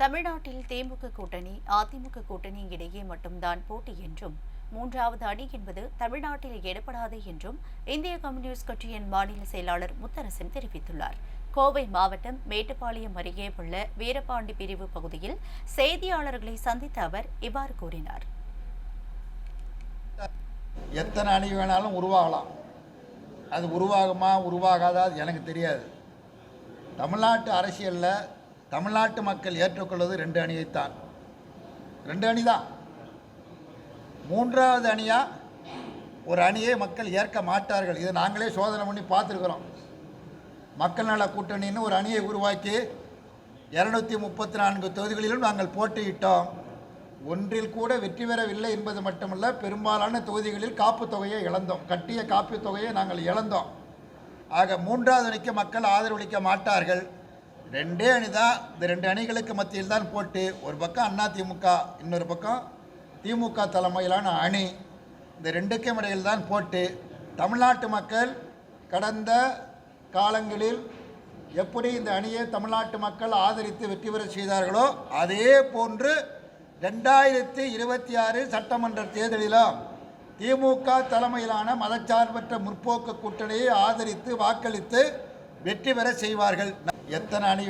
தமிழ்நாட்டில் திமுக கூட்டணி அதிமுக கூட்டணி இடையே மட்டும்தான் போட்டி என்றும் மூன்றாவது அணி என்பது தமிழ்நாட்டில் எடப்படாது என்றும் இந்திய கம்யூனிஸ்ட் கட்சியின் மாநில செயலாளர் முத்தரசன் தெரிவித்துள்ளார். கோவை மாவட்டம் மேட்டுப்பாளையம் அருகே உள்ள வீரபாண்டி பிரிவு பகுதியில் செய்தியாளர்களை சந்தித்த அவர் இவ்வாறு கூறினார். எத்தனை அணி வேணாலும் உருவாகலாம். அது உருவாகுமா உருவாகாதா எனக்கு தெரியாது. தமிழ்நாட்டு அரசியலில் தமிழ்நாட்டு மக்கள் ஏற்றுக்கொள்வது ரெண்டு அணியைத்தான். ரெண்டு அணி தான் மூன்றாவது அணியாக ஒரு அணியை மக்கள் ஏற்க மாட்டார்கள். இதை நாங்களே சோதனை பண்ணி பார்த்துருக்குறோம். மக்கள் நல கூட்டணின்னு ஒரு அணியை உருவாக்கி இரநூத்தி முப்பத்தி நான்கு தொகுதிகளிலும் நாங்கள் போட்டியிட்டோம். ஒன்றில் கூட வெற்றி பெறவில்லை என்பது மட்டுமல்ல பெரும்பாலான தொகுதிகளில் காப்பு தொகையை இழந்தோம். கட்டிய காப்பு தொகையை நாங்கள் இழந்தோம். ஆக மூன்றாவது அணிக்கு மக்கள் ஆதரவளிக்க மாட்டார்கள். ரெண்டே அணி தான் இந்த ரெண்டு அணிகளுக்கு மத்தியில் தான் போட்டு. ஒரு பக்கம் அண்ணா திமுக இன்னொரு பக்கம் திமுக தலைமையிலான அணி. இந்த ரெண்டுக்கும் இடையில் தான் போட்டு. தமிழ்நாட்டு மக்கள் கடந்த காலங்களில் எப்படி இந்த அணியை தமிழ்நாட்டு மக்கள் ஆதரித்து வெற்றி பெற செய்தார்களோ அதே போன்று ரெண்டாயிரத்தி இருபத்தி ஆறு சட்டமன்ற தேர்தலிலும் திமுக தலைமையிலான மதச்சார்பற்ற முற்போக்கு கூட்டணியை ஆதரித்து வாக்களித்து வெற்றி பெற செய்வார்கள். எத்தனை அணி